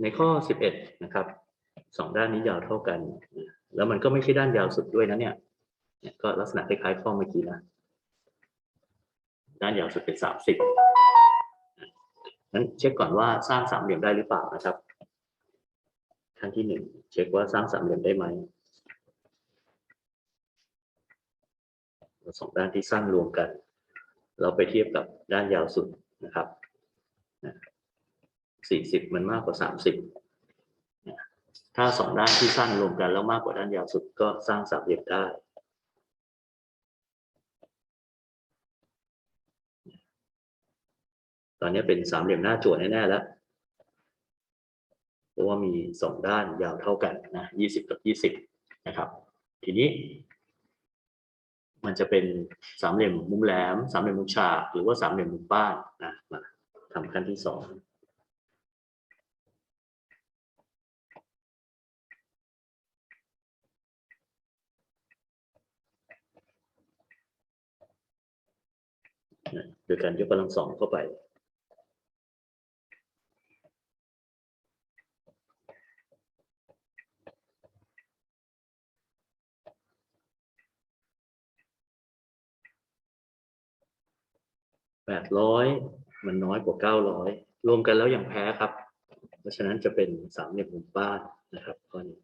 ในข้อ 11 นะครับสองด้านนี้ยาวเท่ากัน แล้วมันก็ไม่ใช่ด้านยาวสุดด้วยนะเนี่ยเนี่ยก็ลักษณะคล้ายๆข้อเมื่อกี้นะ ด้านยาวสุดเป็น 30นั้นเช็คก่อนว่าสร้างสามเหลี่ยมได้หรือเปล่านะครับขั้นที่หนึ่งเช็คว่าสร้างสามเหลี่ยมได้ไหมเราสองด้านที่สร้างรวมกัน เราไปเทียบกับด้านยาวสุดนะครับ สี่สิบมันมากกว่าสามสิบถ้าสองด้านที่สร้างรวมกันแล้วมากกว่าด้านยาวสุดก็สร้างสามเหลี่ยมได้ ตอนนี้เป็นสามเหลี่ยมหน้าจั่วแน่ๆแล้วเพราะว่ามีสองด้านยาวเท่ากันนะยี่สิบกับยี่สิบนะครับ ทีนี้ มันจะเป็นสามเหลี่ยมมุมแหลม สามเหลี่ยมมุมฉาก หรือว่าสามเหลี่ยมมุมบ้านนะมาทำขั้นที่สอง นะโดยการยกกำลังสองเข้าไป แปดร้อยมันน้อยกว่าเก้าร้อยรวมกันแล้วยังแพ้ครับ เพราะฉะนั้นจะเป็นสามเหลี่ยมมุมบ้านนะครับข้อนี้